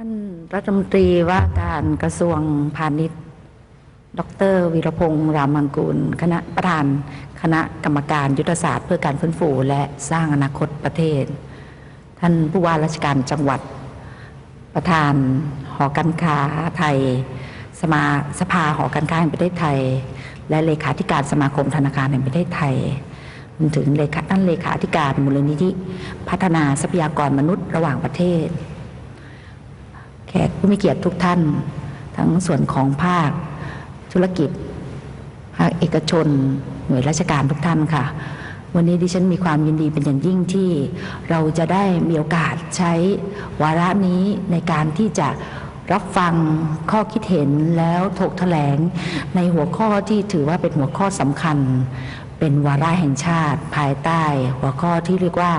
ท่านรัฐมนตรีว่าการกระทรวงพาณิชย์ ดรวีรพงษ์รามังกูล คณะประธาน คณะกรรมการยุทธศาสตร์เพื่อการฟื้นฟูและสร้างอนาคตประเทศ ท่านผู้ว่าราชการจังหวัด ประธานหอการค้าไทย สมาสภาหอการค้าแห่งประเทศไทย และเลขาธิการสมาคมธนาคารแห่งประเทศไทยถึงเลขาท่านเลขาธิการมูลนิธิพัฒนาทรัพยากรมนุษย์ระหว่างประเทศ แขกผู้มีเกียรติทุกท่าน ทั้งส่วนของภาค ธุรกิจ ภาคเอกชน หน่วยราชการทุกท่านค่ะ วันนี้ดิฉันมีความยินดีเป็นอย่างยิ่งที่เราจะได้มีโอกาสใช้วาระนี้ในการที่จะรับฟังข้อคิดเห็นแล้วถกแถลงในหัวข้อที่ถือว่าเป็นหัวข้อสำคัญ เป็นวาระแห่งชาติ ภายใต้ หัวข้อที่เรียกว่า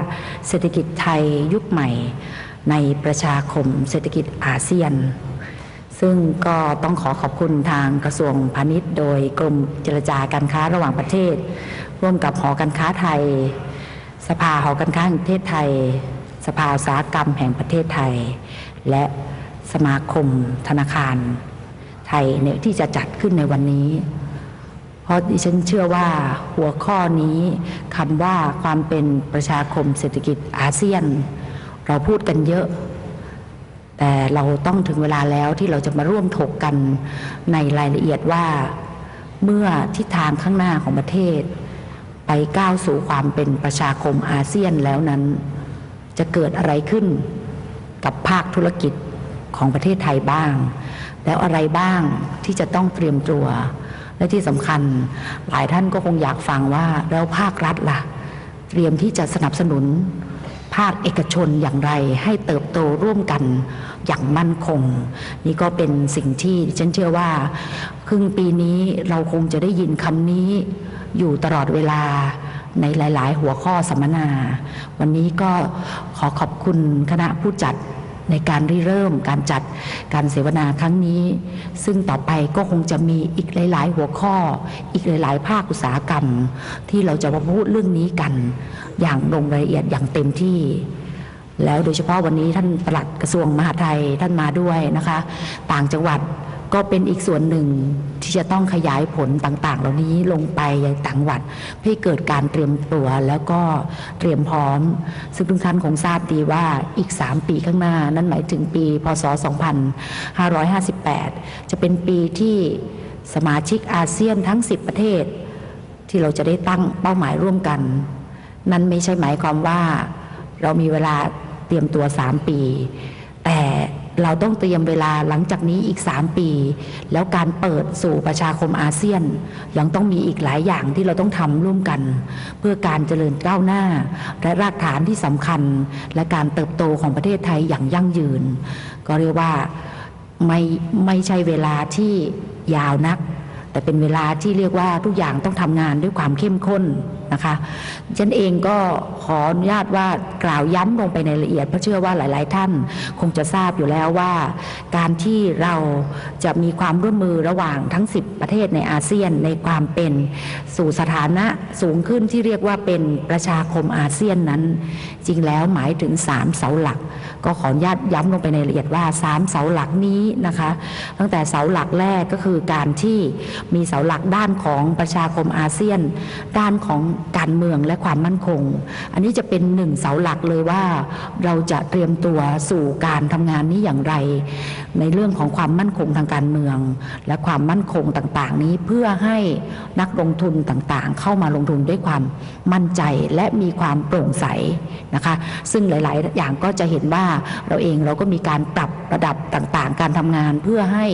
เศรษฐกิจไทยยุคใหม่ ในประชาคมเศรษฐกิจอาเซียน ซึ่งก็ต้องขอขอบคุณทางกระทรวงพาณิชย์ โดยกรมเจรจาการค้าระหว่างประเทศ ร่วมกับหอการค้าไทย สภาหอการค้าแห่งประเทศไทย สภาอุตสาหกรรมแห่งประเทศไทย และสมาคมธนาคาร ไทยเนี่ยที่จะจัดขึ้นในวันนี้ เพราะดิฉันเชื่อว่าหัวข้อนี้คำว่าความเป็นประชาคมเศรษฐกิจอาเซียน เราพูดกันเยอะ แต่เราต้องถึงเวลาแล้วที่เราจะมาร่วมถกกันในรายละเอียดว่า เมื่อทิศทางข้างหน้าของประเทศ ไปก้าวสู่ความเป็นประชาคมอาเซียนแล้วนั้น จะเกิดอะไรขึ้นกับภาคธุรกิจของประเทศไทยบ้าง แล้วอะไรบ้างที่จะต้องเตรียมตัว และที่สำคัญหลายท่านก็คงอยากฟังว่าแล้วภาครัฐล่ะ เตรียมที่จะสนับสนุนาคเอกชนอย่างไรให้เติบโตร่วมกันอย่างมั่นคง นี่ก็เป็นสิ่งที่ฉันเชื่อว่า ครึ่งปีนี้เราคงจะได้ยินคำนี้อยู่ตลอดเวลาในหลาย ๆ หัวข้อสัมมนา วันนี้ก็ขอขอบคุณคณะผู้จัด ในการริเริ่มการจัดการเสวนาครั้งนี้ ซึ่งต่อไปก็คงจะมีอีกหลาย ๆ หัวข้อ อีกหลาย ๆ ภาคอุตสาหกรรม ที่เราจะมาพูดเรื่องนี้กัน อย่างลงรายละเอียดอย่างเต็มที่ แล้วโดยเฉพาะวันนี้ท่านปลัดกระทรวงมหาดไทยท่านมาด้วยนะคะ ต่างจังหวัด ก็เป็นอีกส่วนหนึ่งที่จะต้องขยายผลต่าง ๆ เหล่านี้ลงไปยังต่างจังหวัด เพื่อเกิดการเตรียมตัวแล้วก็เตรียมพร้อม ซึ่งทุกท่านคงทราบดีว่าอีก 3 ปีข้างหน้า นั่นหมายถึงปี พศ 2558 จะเป็นปีที่สมาชิกอาเซียนทั้ง 10 ประเทศ ที่เราจะได้ตั้งเป้าหมายร่วมกัน นั่นไม่ใช่หมายความว่าเรามีเวลาเตรียมตัว 3 ปี แต่ เราต้องเตรียมเวลาหลังจากนี้อีก 3 ปี แล้วการเปิดสู่ประชาคมอาเซียน ยังต้องมีอีกหลายอย่างที่เราต้องทำร่วมกัน เพื่อการเจริญก้าวหน้า และรากฐานที่สำคัญ และการเติบโตของประเทศไทยอย่างยั่งยืน ก็เรียกว่าไม่ไม่ใช่เวลาที่ยาวนัก แต่เป็นเวลาที่เรียกว่าทุกอย่างต้องทำงานด้วยความเข้มข้น นะคะฉันเองก็ขออนุญาตว่ากล่าวย้ำลงไปในละเอียด เพราะเชื่อว่าหลาย ๆ ท่านคงจะทราบอยู่แล้วว่า การที่เราจะมีความร่วมมือระหว่างทั้ง 10 ประเทศในอาเซียนในความเป็นสู่สถานะสูงขึ้นที่เรียกว่าเป็นประชาคมอาเซียนนั้น จริงแล้วหมายถึง 3 เสาหลัก ก็ขออนุญาตย้ำลงไปในละเอียดว่า 3 เสาหลักนี้นะคะ ตั้งแต่เสาหลักแรกก็คือการที่มีเสาหลักด้านของประชาคมอาเซียน ด้านของการเมืองและความมั่นคง อันนี้จะเป็นหนึ่งเสาหลักเลยว่าเราจะเตรียมตัวสู่การทำงานนี้อย่างไรในเรื่องของความมั่นคงทางการเมือง และความมั่นคงต่างๆ นี้เพื่อให้นักลงทุนต่างๆ เข้ามาลงทุนด้วยความมั่นใจและมีความโปร่งใสนะคะซึ่งหลายๆ อย่างก็จะเห็นว่าเราเองเราก็มีการปรับระดับต่างๆ การทำงานเพื่อให้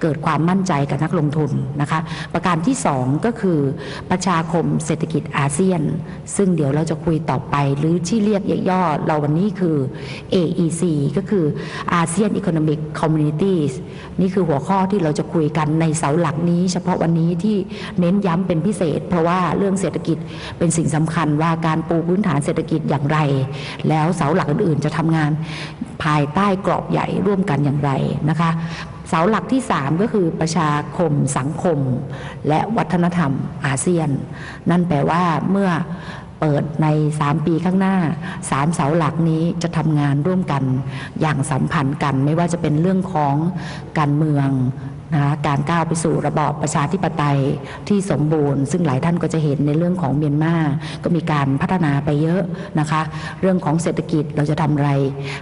เกิดความมั่นใจกับนักลงทุนนะคะประการที่สองก็คือประชาคมเศรษฐกิจอาเซียน ซึ่งเดี๋ยวเราจะคุยต่อไปหรือที่เรียกย่อๆเราวันนี้คือ AEC ก็คือ ASEAN Economic Communities นี่คือหัวข้อที่เราจะคุยกันในเสาหลักนี้ เฉพาะวันนี้ที่เน้นย้ำเป็นพิเศษ เพราะว่าเรื่องเศรษฐกิจเป็นสิ่งสำคัญว่าการปูพื้นฐานเศรษฐกิจอย่างไร แล้วเสาหลักอื่นๆ จะทำงานภายใต้กรอบใหญ่ร่วมกันอย่างไรนะคะเสาหลักที่ 3 ก็คือประชาคมสังคม และวัฒนธรรมอาเซียน นั่นแปลว่าเมื่อ เปิดใน 3 ปีข้างหน้าสามเสาหลักนี้จะทำงานร่วมกันอย่างสัมพันธ์กัน ไม่ว่าจะเป็นเรื่องของการเมือง นะคะการก้าวไปสู่ระบอบประชาธิปไตยที่สมบูรณ์ ซึ่งหลายท่านก็จะเห็นในเรื่องของเมียนมาก็มีการพัฒนาไปเยอะนะคะ เรื่องของเศรษฐกิจเราจะทำอะไร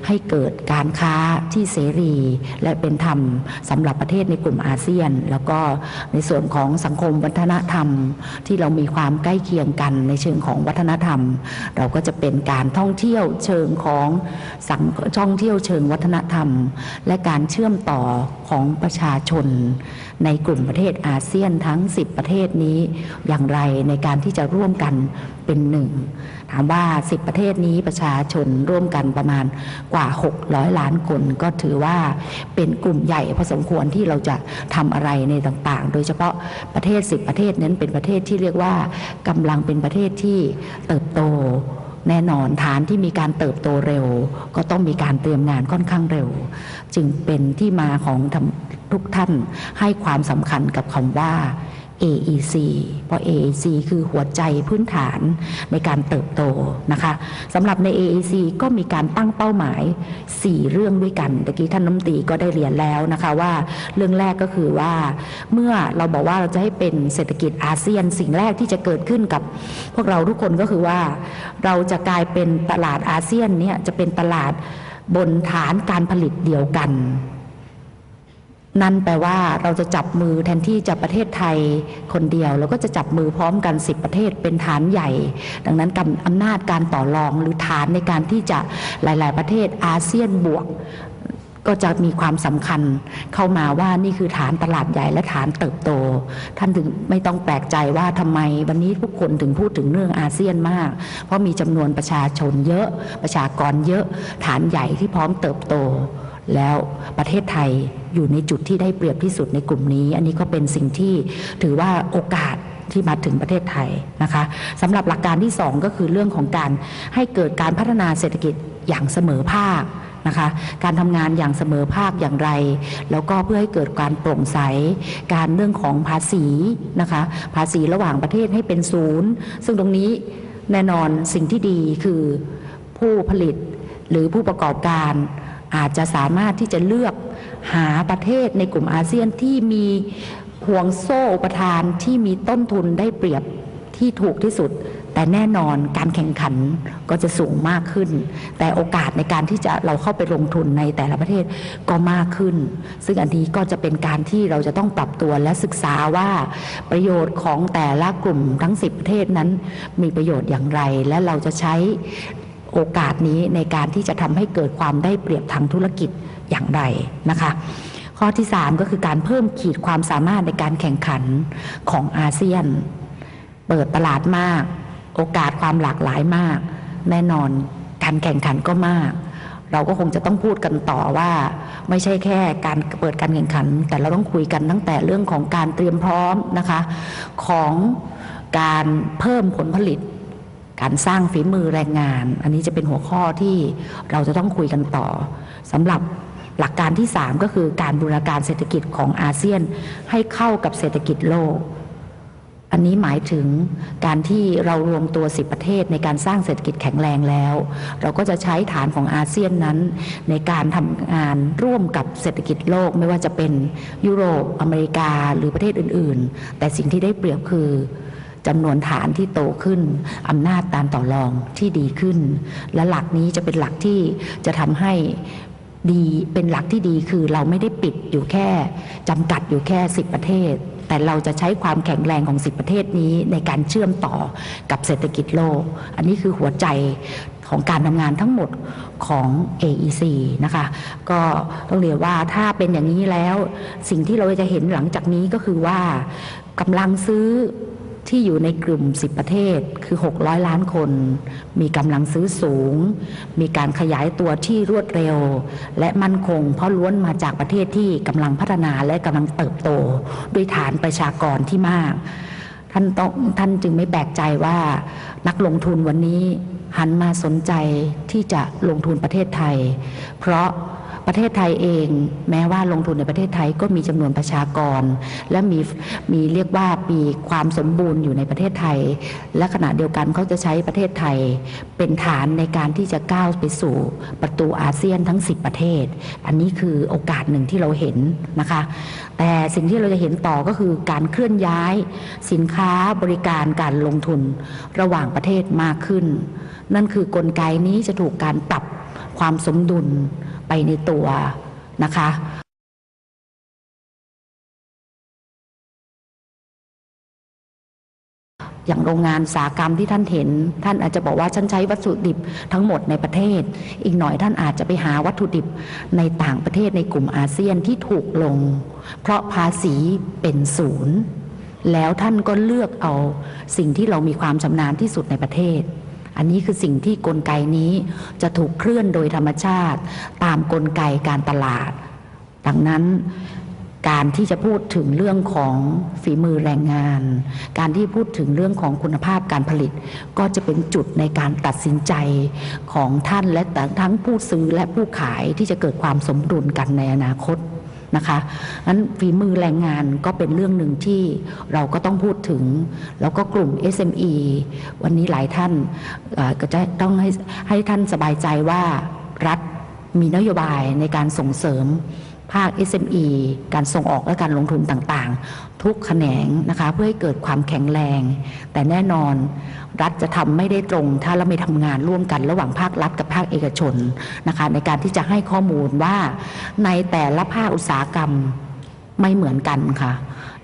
ให้เกิดการค้าที่เสรี และเป็นธรรมสำหรับประเทศในกลุ่มอาเซียน แล้วก็ในส่วนของสังคมวัฒนธรรม ที่เรามีความใกล้เคียงกันในเชิงของวัฒนธรรม เราก็จะเป็นการท่องเที่ยวเชิงของสังท่องเที่ยวเชิงวัฒนธรรม และการเชื่อมต่อของประชาชนในกลุ่มประเทศอาเซียนทั้ง 10 ประเทศนี้อย่างไรในการที่จะร่วมกันเป็นหนึ่งถามว่า 10 ประเทศนี้ประชาชนร่วมกันประมาณกว่า 600 ล้านคน ก็ถือว่าเป็นกลุ่มใหญ่พอสมควรที่เราจะทำอะไรในต่างๆ โดยเฉพาะประเทศ 10 ประเทศนั้นเป็นประเทศที่เรียกว่ากำลังเป็นประเทศที่เติบโต แน่นอนฐานที่มีการเติบโตเร็ว ก็ต้องมีการเตรียมงานค่อนข้างเร็ว จึงเป็นที่มาของทุกท่านให้ความสำคัญกับคำว่า AEC เพราะ AEC คือหัวใจพื้นฐานในการเติบโตนะคะสำหรับใน AEC ก็มีการตั้งเป้าหมาย 4 เรื่องด้วยกันตะกี้ท่านน้ำตีก็ได้เรียนแล้วนะคะว่าเรื่องแรกก็คือว่า เมื่อเราบอกว่าเราจะให้เป็นเศรษฐกิจอาเซียนสิ่งแรกที่จะเกิดขึ้นกับ พวกเราทุกคนก็คือว่า เราจะกลายเป็นตลาดอาเซียนเนี่ยจะเป็นตลาดบนฐานการผลิตเดียวกัน นั่นแปลว่าเราจะจับมือแทนที่จะประเทศไทยคนเดียวเราก็จะจับมือพร้อมกัน 10 ประเทศเป็นฐานใหญ่ ดังนั้นกำอำนาจการต่อรองหรือฐานในการที่จะหลาย ๆ ประเทศอาเซียนบวก ก็จะมีความสำคัญเข้ามาว่านี่คือฐานตลาดใหญ่และฐานเติบโต ท่านถึงไม่ต้องแปลกใจว่าทำไมวันนี้ทุกคนถึงพูดถึงเรื่องอาเซียนมาก เพราะมีจำนวนประชาชนเยอะประชากรเยอะฐานใหญ่ที่พร้อมเติบโต แล้วประเทศไทยอยู่ในจุดที่ได้เปรียบที่สุดในกลุ่มนี้ อันนี้ก็เป็นสิ่งที่ถือว่าโอกาสที่มาถึงประเทศไทยนะคะสำหรับหลักการที่สองก็คือเรื่องของการให้เกิดการพัฒนาเศรษฐกิจอย่างเสมอภาคนะคะการทำงานอย่างเสมอภาคอย่างไร แล้วก็เพื่อให้เกิดการโปร่งใส การเรื่องของภาษีนะคะภาษีระหว่างประเทศให้เป็นศูนย์ ซึ่งตรงนี้แน่นอนสิ่งที่ดีคือผู้ผลิตหรือผู้ประกอบการ อาจจะสามารถที่จะเลือกหาประเทศในกลุ่มอาเซียนที่มีห่วงโซ่อุปทานที่มีต้นทุนได้เปรียบที่ถูกที่สุด แต่แน่นอนการแข่งขันก็จะสูงมากขึ้น แต่โอกาสในการที่จะเราเข้าไปลงทุนในแต่ละประเทศก็มากขึ้น ซึ่งอันนี้ก็จะเป็นการที่เราจะต้องปรับตัวและศึกษาว่าประโยชน์ของแต่ละกลุ่มทั้ง 10 ประเทศนั้นมีประโยชน์อย่างไร และเราจะใช้ โอกาสนี้ในการที่จะทำให้เกิดความได้เปรียบทางธุรกิจอย่างไรนะคะข้อที่ 3 ก็คือการเพิ่มขีดความสามารถในการแข่งขันของอาเซียน เปิดตลาดมาก โอกาสความหลากหลายมาก แน่นอนการแข่งขันก็มาก เราก็คงจะต้องพูดกันต่อว่า ไม่ใช่แค่การเปิดการแข่งขัน แต่เราต้องคุยกันตั้งแต่เรื่องของการเตรียมพร้อมนะคะ ของการเพิ่มผลผลิต การสร้างฝีมือแรงงาน อันนี้จะเป็นหัวข้อที่เราจะต้องคุยกันต่อสำหรับหลักการที่ 3 ก็คือการบูรณาการเศรษฐกิจของอาเซียนให้เข้ากับเศรษฐกิจโลก อันนี้หมายถึงการที่เรารวมตัว 10 ประเทศในการสร้างเศรษฐกิจแข็งแรงแล้ว เราก็จะใช้ฐานของอาเซียนนั้น ในการทำงานร่วมกับเศรษฐกิจโลก ไม่ว่าจะเป็นยุโรป อเมริกาหรือประเทศอื่น ๆ แต่สิ่งที่ได้เปรียบคือ จำนวนฐานที่โตขึ้นอำนาจการต่อรองที่ดีขึ้น และหลักนี้จะเป็นหลักที่จะทำให้ดีเป็นหลักที่ดีคือเราไม่ได้ปิดอยู่แค่จำกัดอยู่แค่ 10 ประเทศ แต่เราจะใช้ความแข็งแรงของ 10 ประเทศนี้ในการเชื่อมต่อกับเศรษฐกิจโลก อันนี้คือหัวใจของการทำงานทั้งหมดของ AEC นะคะ ก็ต้องเรียกว่าถ้าเป็นอย่างนี้แล้ว สิ่งที่เราจะเห็นหลังจากนี้ก็คือว่ากำลังซื้อ ที่อยู่ในกลุ่ม 10 ประเทศคือ 600 ล้านคน มีกำลังซื้อสูง มีการขยายตัวที่รวดเร็ว และมั่นคง เพราะล้วนมาจากประเทศที่กำลังพัฒนาและกำลังเติบโต ด้วยฐานประชากรที่มาก ท่านต้องท่านจึงไม่แปลกใจว่านักลงทุนวันนี้หันมาสนใจที่จะลงทุนประเทศไทย เพราะ ประเทศไทยเอง แม้ว่าลงทุนในประเทศไทยก็มีจำนวนประชากร และมีมีเรียกว่ามีความสมบูรณ์อยู่ในประเทศไทย และขณะเดียวกันเขาจะใช้ประเทศไทยเป็นฐานในการที่จะก้าวไปสู่ประตูอาเซียนทั้ง 10 ประเทศ อันนี้คือโอกาสหนึ่งที่เราเห็นนะคะ แต่สิ่งที่เราจะเห็นต่อก็คือการเคลื่อนย้ายสินค้าบริการการลงทุนระหว่างประเทศมากขึ้น นั่นคือกลไกนี้จะถูกการปรับ ความสมดุลไปในตัวนะคะอย่างโรงงานอุตสาหกรรมที่ท่านเห็น ท่านอาจจะบอกว่าฉันใช้วัตถุดิบทั้งหมดในประเทศ อีกหน่อยท่านอาจจะไปหาวัตถุดิบในต่างประเทศในกลุ่มอาเซียนที่ถูกลง เพราะภาษีเป็นศูนย์ แล้วท่านก็เลือกเอาสิ่งที่เรามีความชำนาญที่สุดในประเทศ อันนี้คือสิ่งที่กลไกนี้จะถูกเคลื่อนโดยธรรมชาติ ตามกลไกการตลาด ดังนั้นการที่จะพูดถึงเรื่องของฝีมือแรงงาน การที่พูดถึงเรื่องของคุณภาพการผลิต ก็จะเป็นจุดในการตัดสินใจของท่านและทั้งผู้ซื้อและผู้ขายที่จะเกิดความสมดุลกันในอนาคต นะคะนั้นฝีมือแรงงานก็เป็นเรื่องหนึ่งที่เราก็ต้องพูดถึง แล้วก็กลุ่ม SME วันนี้หลายท่านก็จะต้องให้ให้ท่านสบายใจว่ารัฐมีนโยบายในการส่งเสริม ภาค SME การส่งออกและการลงทุนต่างๆ ทุกแขนงนะคะเพื่อให้เกิดความแข็งแรง แต่แน่นอนรัฐจะทำไม่ได้ตรง ถ้าเราไม่ทำงานร่วมกันระหว่างภาครัฐกับภาคเอกชนนะคะในการที่จะให้ข้อมูลว่าในแต่ละภาคอุตสาหกรรมไม่เหมือนกันค่ะ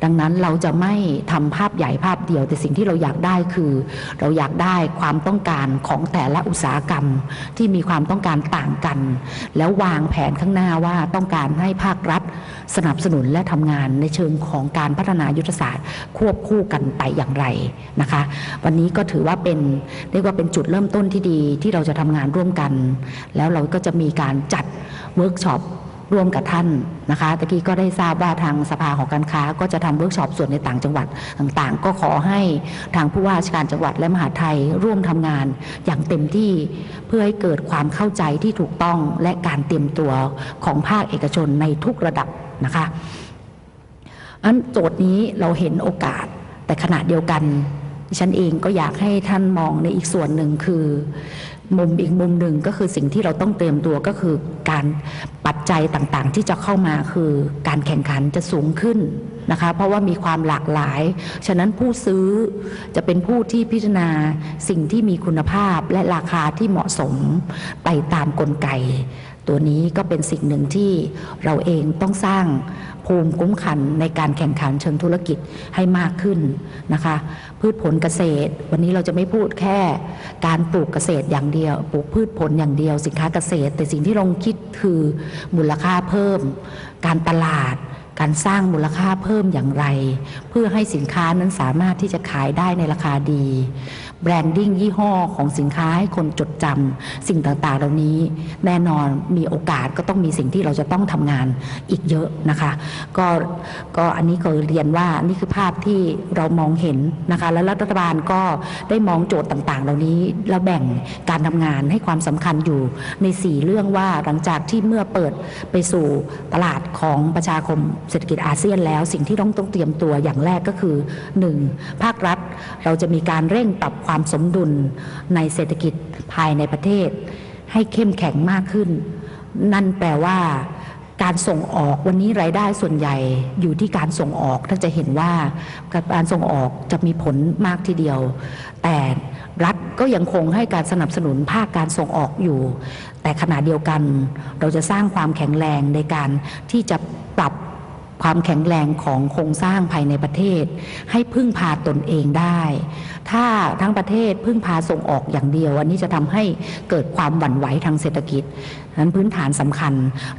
ดังนั้นเราจะไม่ทำภาพใหญ่ภาพเดียว แต่สิ่งที่เราอยากได้คือ เราอยากได้ความต้องการของแต่ละอุตสาหกรรมที่มีความต้องการต่างกัน แล้ววางแผนข้างหน้าว่าต้องการให้ภาครัฐ สนับสนุนและทำงานในเชิงของการพัฒนายุทธศาสตร์ ควบคู่กันไปอย่างไรนะคะ วันนี้ก็ถือว่าเป็นเรียกว่าเป็นจุดเริ่มต้นที่ดีที่เราจะทำงานร่วมกัน แล้วเราก็จะมีการจัดเวิร์กช็อป ร่วมกับท่านนะคะตะกี้ก็ได้ทราบว่าทางสภาหอการค้า ก็จะทำเวิร์กช็อปส่วนในต่างจังหวัดต่างๆ ก็ขอให้ทางผู้ว่าราชการจังหวัดและมหาไทยร่วมทำงานอย่างเต็มที่เพื่อให้เกิดความเข้าใจที่ถูกต้องและการเตรียมตัวของภาคเอกชนในทุกระดับนะคะอันโจทย์นี้เราเห็นโอกาสแต่ขณะเดียวกันฉันเองก็อยากให้ท่านมองในอีกส่วนหนึ่งคือ มุมอีกมุมหนึ่งก็คือสิ่งที่เราต้องเตรียมตัวก็คือการปัจจัยต่างๆ ที่จะเข้ามาคือการแข่งขันจะสูงขึ้นนะคะ เพราะว่ามีความหลากหลาย ฉะนั้นผู้ซื้อจะเป็นผู้ที่พิจารณาสิ่งที่มีคุณภาพและราคาที่เหมาะสมไปตามกลไก ตัวนี้ก็เป็นสิ่งหนึ่งที่เราเองต้องสร้าง ภูมิคุ้มกันในการแข่งขันเชิงธุรกิจให้มากขึ้นนะคะ พืชผลเกษตร วันนี้เราจะไม่พูดแค่การปลูกเกษตรอย่างเดียว ปลูกพืชผลอย่างเดียว สินค้าเกษตร แต่สิ่งที่เราคิดคือมูลค่าเพิ่ม การตลาดการสร้างมูลค่าเพิ่มอย่างไร เพื่อให้สินค้านั้นสามารถที่จะขายได้ในราคาดี แบรนดิ้งยี่ห้อของสินค้าให้คนจดจำสิ่งต่างๆ เหล่านี้แน่นอนมีโอกาสก็ต้องมีสิ่งที่เราจะต้องทำงานอีกเยอะนะคะ ก็ก็อันนี้ก็เรียนว่านี่คือภาพที่เรามองเห็นนะคะ และรัฐบาลก็ได้มองโจทย์ต่างๆ เหล่านี้แล้วแบ่งการทำงานให้ความสำคัญอยู่ใน 4 เรื่องว่าหลังจากที่เมื่อเปิดไปสู่ตลาดของประชาคมเศรษฐกิจอาเซียนแล้วสิ่งที่ต้องต้องเตรียมตัวอย่างแรกก็คือ 1. ภาครัฐเราจะมีการเร่งปรับความความสมดุลในเศรษฐกิจภายในประเทศ ให้เข้มแข็งมากขึ้น นั่นแปลว่า การส่งออกวันนี้รายได้ส่วนใหญ่อยู่ที่การส่งออกท่านจะเห็นว่าการส่งออกจะมีผลมากทีเดียว แต่รัฐก็ยังคงให้การสนับสนุนภาคการส่งออกอยู่ แต่ขณะเดียวกันเราจะสร้างความแข็งแรงในการที่จะปรับ ความแข็งแรงของโครงสร้างภายในประเทศ ให้พึ่งพาตนเองได้ ถ้าทั้งประเทศพึ่งพาส่งออกอย่างเดียว อันนี้จะทำให้เกิดความหวั่นไหวทางเศรษฐกิจนั้นพื้นฐานสำคัญ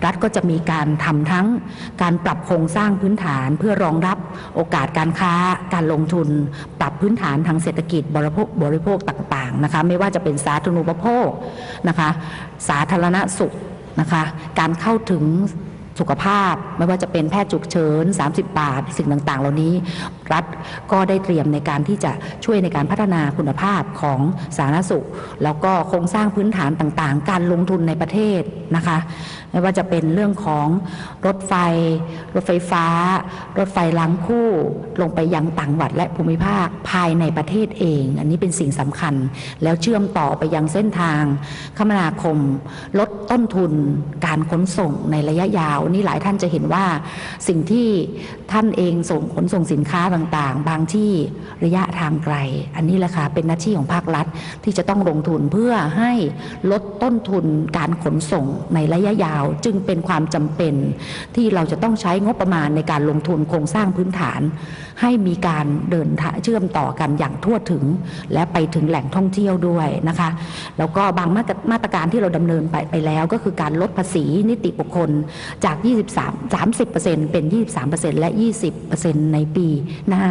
รัฐก็จะมีการทำทั้งการปรับโครงสร้างพื้นฐานเพื่อรองรับโอกาสการค้าการลงทุน ปรับพื้นฐานทางเศรษฐกิจบริโภคบริโภคต่างๆนะคะไม่ว่าจะเป็นสาธารณูปโภคนะคะสาธารณสุขนะคะการเข้าถึง สุขภาพ ไม่ว่าจะเป็นแพทย์ฉุกเฉิน 30 บาท สิ่งต่างๆ เหล่านี้รัฐ ก็ได้เตรียมในการที่จะช่วยในการพัฒนาคุณภาพของสาธารณสุข แล้วก็โครงสร้างพื้นฐานต่างๆ การลงทุนในประเทศนะคะไม่ว่าจะเป็นเรื่องของรถไฟ รถไฟฟ้า รถไฟล้างคู่ ลงไปยังต่างจังหวัดและภูมิภาคภายในประเทศเอง อันนี้เป็นสิ่งสำคัญ แล้วเชื่อมต่อไปยังเส้นทาง คมนาคม ลดต้นทุนการขนส่งในระยะยาว นี่หลายท่านจะเห็นว่าสิ่งที่ท่านเองส่งขนส่งสินค้าต่างๆ บางที่ระยะทางไกล อันนี้แหละค่ะเป็นหน้าที่ของภาครัฐที่จะต้องลงทุนเพื่อให้ลดต้นทุนการขนส่งในระยะยาว จึงเป็นความจำเป็น ที่เราจะต้องใช้งบประมาณในการลงทุนโครงสร้างพื้นฐาน ให้มีการเดินทาเชื่อมต่อกันอย่างทั่วถึง และไปถึงแหล่งท่องเที่ยวด้วยนะคะ แล้วก็บางมาตรมาตรการที่เราดำเนินไปไปแล้วก็คือการลดภาษีนิติบุคคลจาก 23 30%เป็น 23%และ 20%ในปีหน้า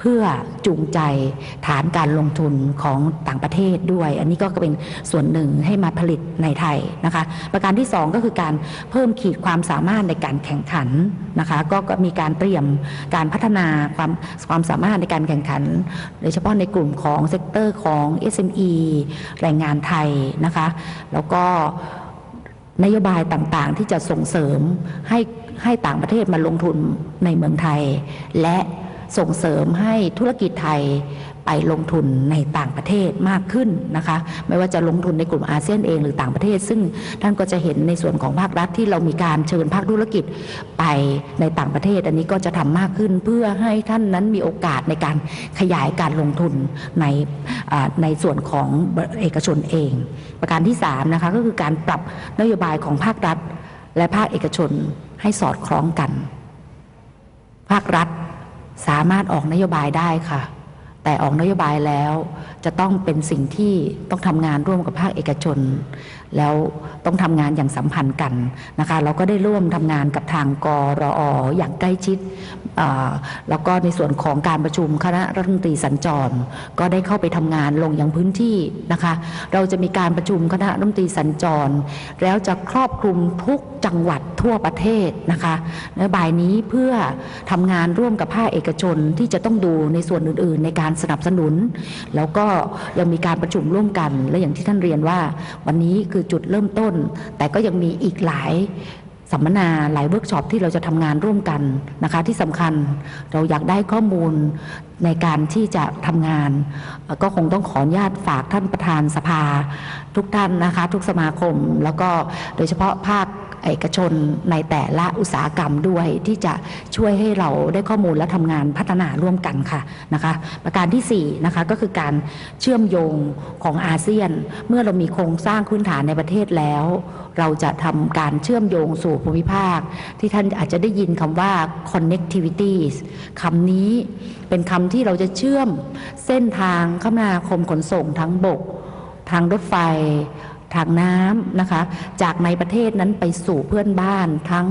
เพื่อจูงใจฐานการลงทุนของต่างประเทศด้วย อันนี้ก็เป็นส่วนหนึ่งให้มาผลิตในไทยนะคะ ประการที่ 2 ก็คือการเพิ่มขีดความสามารถในการแข่งขันนะคะก็ก็มีการเตรียมการพัฒนาความความสามารถในการแข่งขัน โดยเฉพาะในกลุ่มของเซกเตอร์ของ SME แรงงานไทยนะคะ แล้วก็นโยบายต่างๆ ที่จะส่งเสริมให้ให้ต่างประเทศมาลงทุนในเมืองไทย และ ส่งเสริมให้ธุรกิจไทยไปลงทุนในต่างประเทศมากขึ้นนะคะ ไม่ว่าจะลงทุนในกลุ่มอาเซียนเองหรือต่างประเทศ ซึ่งท่านก็จะเห็นในส่วนของภาครัฐที่เรามีการเชิญภาคธุรกิจไปในต่างประเทศ อันนี้ก็จะทำมากขึ้นเพื่อให้ท่านนั้นมีโอกาสในการขยายการลงทุนในในส่วนของเอกชนเอง ประการที่3นะคะก็คือการปรับนโยบายของภาครัฐ และภาคเอกชนให้สอดคล้องกัน ภาครัฐ สามารถออกนโยบายได้ค่ะ แต่ออกนโยบายแล้วจะต้องเป็นสิ่งที่ต้องทำงานร่วมกับภาคเอกชน แล้วต้องทำงานอย่างสัมพันธ์กันนะคะเราก็ได้ร่วมทำงานกับทางกรออย่างใกล้ชิด แล้วก็ในส่วนของการประชุมคณะรัฐมนตรีสัญจร ก็ได้เข้าไปทำงานลงยังพื้นที่นะคะ เราจะมีการประชุมคณะรัฐมนตรีสัญจร แล้วจะครอบคลุมทุกจังหวัดทั่วประเทศนะคะนโยบายนี้เพื่อทำงานร่วมกับภาคเอกชนที่จะต้องดูในส่วนอื่น ๆ ในการสนับสนุน แล้วก็ยังมีการประชุมร่วมกันและอย่างที่ท่านเรียนว่าวันนี้คือจุดเริ่มต้น แต่ก็ยังมีอีกหลายสัมมนาหลายเวิร์กช็อปที่เราจะทำงานร่วมกันนะคะ ที่สำคัญเราอยากได้ข้อมูลในการที่จะทำงาน ก็คงต้องขออนุญาตฝากท่านประธานสภา ทุกท่านนะคะ ทุกสมาคม แล้วก็โดยเฉพาะภาค เอกชนในแต่ละอุตสาหกรรมด้วยที่จะช่วยให้เราได้ข้อมูลและทำงานพัฒนาร่วมกันค่ะนะคะ ประการที่4นะคะก็คือการเชื่อมโยงของอาเซียน เมื่อเรามีโครงสร้างพื้นฐานในประเทศแล้ว เราจะทำการเชื่อมโยงสู่ภูมิภาค ที่ท่านอาจจะได้ยินคำว่า connectivity คำนี้เป็นคำที่เราจะเชื่อมเส้นทางคมนาคมขนส่งทั้งบก ทางรถไฟ ทางน้ำนะคะ จากในประเทศนั้นไปสู่เพื่อนบ้านทั้ง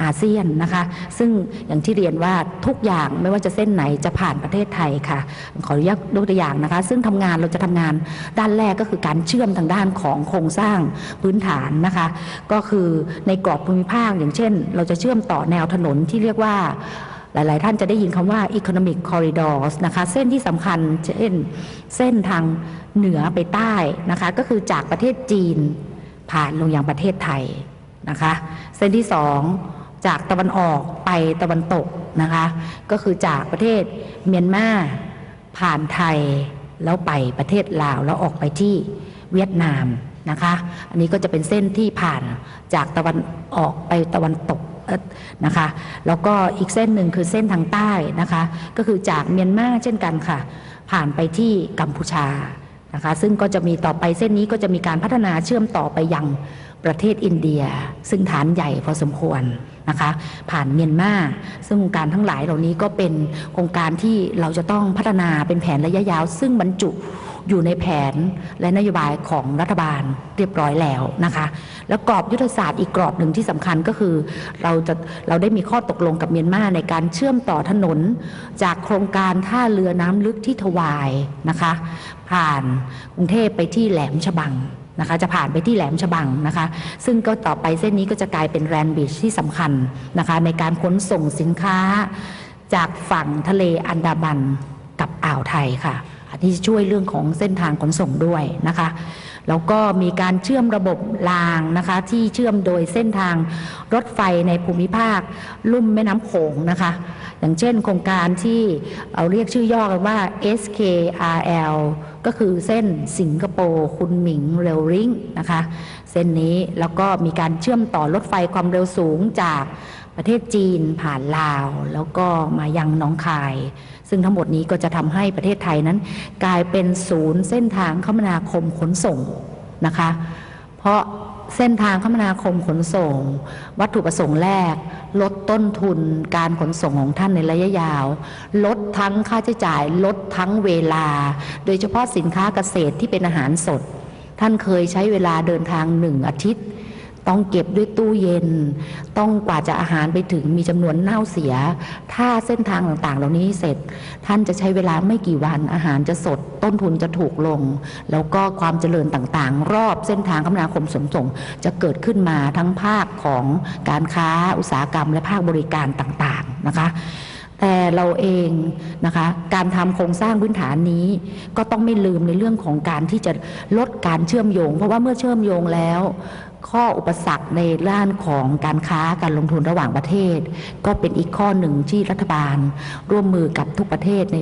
อาเซียนนะคะ ซึ่งอย่างที่เรียนว่าทุกอย่างไม่ว่าจะเส้นไหนจะผ่านประเทศไทยค่ะ ขออนุญาตยกตัวอย่างนะคะ ซึ่งทำงานเราจะทำงานด้านแรกก็คือการเชื่อมทางด้านของโครงสร้างพื้นฐานนะคะ ก็คือในกรอบภูมิภาคอย่างเช่น เราจะเชื่อมต่อแนวถนนที่เรียกว่า หลาย ๆ ท่านจะได้ยินคำว่า economic corridors นะคะเส้นที่สำคัญเช่นเส้นทางเหนือไปใต้นะคะก็คือจากประเทศจีนผ่านลงยังประเทศไทยนะคะเส้นที่สองจากตะวันออกไปตะวันตกนะคะก็คือจากประเทศเมียนมาผ่านไทยแล้วไปประเทศลาวแล้วออกไปที่เวียดนามนะคะ อันนี้ก็จะเป็นเส้นที่ผ่านจากตะวันออกไปตะวันตก นะคะแล้วก็อีกเส้นหนึ่งคือเส้นทางใต้นะคะก็คือจากเมียนมาเช่นกันค่ะ ผ่านไปที่กัมพูชานะคะซึ่งก็จะมีต่อไปเส้นนี้ก็จะมีการพัฒนาเชื่อมต่อไปยังประเทศอินเดีย ซึ่งฐานใหญ่พอสมควรนะคะผ่านเมียนมาซึ่งโครงการทั้งหลายเหล่านี้ก็เป็นโครงการที่เราจะต้องพัฒนาเป็นแผนระยะยาว ซึ่งบรรจุ อยู่ในแผนและนโยบายของรัฐบาลเรียบร้อยแล้วนะคะ แล้วกรอบยุทธศาสตร์อีกกรอบหนึ่งที่สำคัญก็คือ เราจะเราได้มีข้อตกลงกับเมียนมาในการเชื่อมต่อถนน จากโครงการท่าเรือน้ำลึกที่ถวายนะคะ ผ่านกรุงเทพไปที่แหลมฉบังนะคะจะผ่านไปที่แหลมฉบังนะคะ ซึ่งก็ต่อไปเส้นนี้ก็จะกลายเป็นแรนบิชที่สำคัญนะคะ ในการขนส่งสินค้าจากฝั่งทะเลอันดามันกับอ่าวไทยค่ะ อันนี้ช่วยเรื่องของเส้นทางขนส่งด้วยนะคะแล้วก็มีการเชื่อมระบบรางนะคะที่เชื่อมโดยเส้นทางรถไฟในภูมิภาค ลุ่มแม่น้ำโขงนะคะ อย่างเช่นโครงการที่เอาเรียกชื่อย่อกันว่า SKRL ก็คือเส้นสิงคโปร์คุณหมิงเรลริงนะคะ เส้นนี้แล้วก็มีการเชื่อมต่อรถไฟความเร็วสูงจากประเทศจีนผ่านลาว แล้วก็มายังหน้องคาย ซึ่งทั้งหมดนี้ก็จะทำให้ประเทศไทยนั้น กลายเป็นศูนย์เส้นทางคมนาคมขนส่งนะคะ เพราะเส้นทางคมนาคมขนส่ง วัตถุประสงค์แรก ลดต้นทุนการขนส่งของท่านในระยะยาว ลดทั้งค่าใช้จ่าย ลดทั้งเวลา โดยเฉพาะสินค้าเกษตรที่เป็นอาหารสด ท่านเคยใช้เวลาเดินทางหนึ่งอาทิตย์ ต้องเก็บด้วยตู้เย็น ต้องกว่าจะอาหารไปถึงมีจำนวนเน่าเสีย ถ้าเส้นทางต่างๆ เหล่านี้เสร็จ ท่านจะใช้เวลาไม่กี่วันอาหารจะสด ต้นทุนจะถูกลง แล้วก็ความเจริญต่างๆ รอบเส้นทางคมนาคมขนส่ง จะเกิดขึ้นมาทั้งภาคของการค้าอุตสาหกรรม และภาคบริการต่างๆนะคะแต่เราเองนะคะการทำโครงสร้างพื้นฐานนี้ ก็ต้องไม่ลืมในเรื่องของการที่จะลดการเชื่อมโยง เพราะว่าเมื่อเชื่อมโยงแล้ว ข้ออุปสรรคในด้านของการค้าการลงทุนระหว่างประเทศ ก็เป็นอีกข้อหนึ่งที่รัฐบาล ร่วมมือกับทุกประเทศใน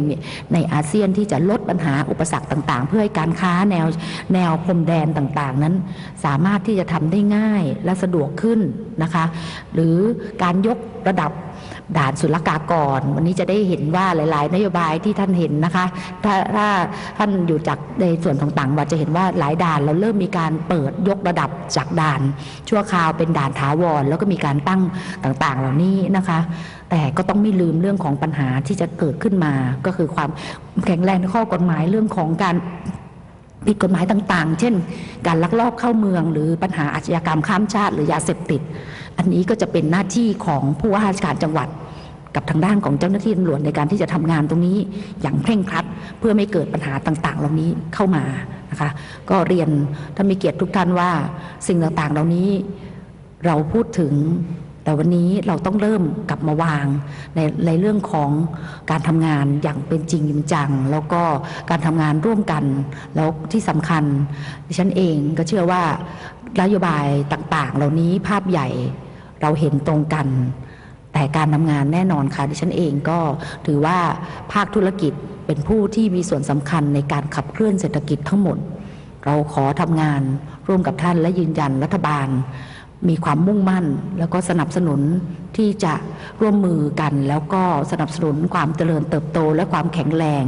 ในอาเซียนที่จะลดปัญหาอุปสรรคต่างๆ เพื่อให้การค้าแนวแนวพรมแดนต่างๆ นั้น สามารถที่จะทำได้ง่ายและสะดวกขึ้นนะคะ หรือการยกระดับ ด่านศุลกากร วันนี้จะได้เห็นว่าหลาย ๆ นโยบายที่ท่านเห็นนะคะ ถ้าถ้าท่านอยู่จากในส่วนของต่างวัดจะเห็นว่าหลายด่านเราเริ่มมีการเปิดยกระดับจากด่าน ชั่วคราวเป็นด่านถาวร แล้วก็มีการตั้งต่าง ๆ เหล่านี้นะคะ แต่ก็ต้องไม่ลืมเรื่องของปัญหาที่จะเกิดขึ้นมา ก็คือความแข็งแรงในข้อกฎหมายเรื่องของการผิดกฎหมายต่าง ๆ เช่น การลักลอบเข้าเมือง หรือปัญหาอาชญากรรมข้ามชาติ หรือยาเสพติด อันนี้ก็จะเป็นหน้าที่ของผู้ว่าราชการจังหวัด กับทางด้านของเจ้าหน้าที่ตำรวจในการที่จะทำงานตรงนี้อย่างเคร่งครัด เพื่อไม่เกิดปัญหาต่าง ๆ เหล่านี้เข้ามานะคะก็เรียนท่านมีเกียรติทุกท่านว่าสิ่งต่างๆ เหล่านี้เราพูดถึงแต่วันนี้เราต้องเริ่มกลับมาวางในในเรื่องของการทำงานอย่างเป็นจริงจริงจัง แล้วก็การทำงานร่วมกัน แล้วที่สำคัญดิฉันเองก็เชื่อว่านโยบายต่างๆ เหล่านี้ภาพใหญ่ เราเห็นตรงกัน แต่การทำงานแน่นอนค่ะดิฉันเองก็ถือว่าภาคธุรกิจเป็นผู้ที่มีส่วนสำคัญในการขับเคลื่อนเศรษฐกิจทั้งหมด เราขอทำงานร่วมกับท่านและยืนยันรัฐบาล มีความมุ่งมั่น แล้วก็สนับสนุนที่จะร่วมมือกัน แล้วก็สนับสนุนความเจริญเติบโต และความแข็งแรง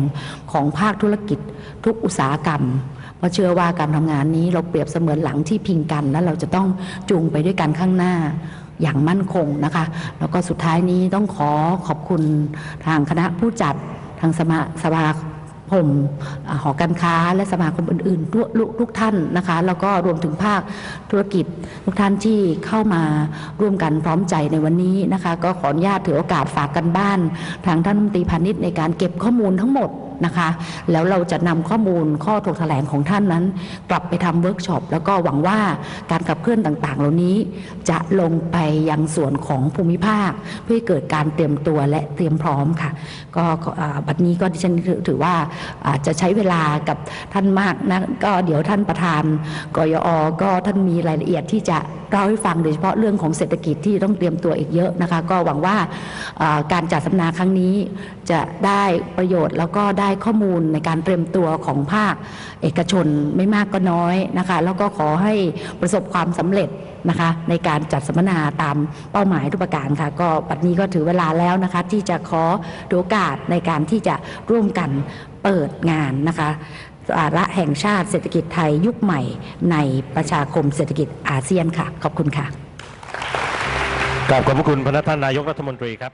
ของภาคธุรกิจทุกอุตสาหกรรมเพราะเชื่อว่าการทำงานนี้เราเปรียบเสมือนหลังที่พิงกัน และเราจะต้องจูงไปด้วยกันข้างหน้า อย่างมั่นคงนะคะ แล้วก็สุดท้ายนี้ต้องขอขอบคุณทางคณะผู้จัดทางสมาสมาคมหอการค้าและสมาคมอื่นๆทุกทุกท่านนะคะ แล้วก็รวมถึงภาคธุรกิจทุกท่านที่เข้ามาร่วมกันพร้อมใจในวันนี้นะคะ ก็ขออนุญาตถือโอกาสฝากกันบ้าน ทางท่านมนตรีพาณิชย์ในการเก็บข้อมูลทั้งหมด นะคะ แล้วเราจะนำข้อมูลข้อถกแถลงของท่านนั้น กลับไปทำเวิร์กช็อปแล้วก็หวังว่าการขับเคลื่อนต่างๆ เหล่านี้ จะลงไปยังส่วนของภูมิภาค เพื่อเกิดการเตรียมตัวและเตรียมพร้อมค่ะ ก็บัดนี้ก็ดิฉันถือว่าอาจจะใช้เวลากับท่านมากนะก็เดี๋ยวท่านประธานกยอก็ท่านมีรายละเอียดที่จะเล่าให้ฟังโดยเฉพาะเรื่องของเศรษฐกิจที่ต้องเตรียมตัวอีกเยอะนะคะ ก็หวังว่าอ่าการจัดสัมมนาครั้งนี้จะได้ประโยชน์แล้วก็ได้ได้ข้อมูลในการเตรียมตัวของภาคเอกชนไม่มากก็น้อยนะคะแล้วก็ขอให้ประสบความสำเร็จนะคะในการจัดสัมมนาตามเป้าหมายทุกประการค่ะ ก็ปัจจุบันนี้ก็ถือเวลาแล้วนะคะที่จะขอโอกาสในการที่จะร่วมกันเปิดงานนะคะสาระแห่งชาติเศรษฐกิจไทยยุคใหม่ในประชาคมเศรษฐกิจอาเซียนค่ะ ขอบคุณค่ะกราบขอบพระคุณพระท่านนายกรัฐมนตรีครับ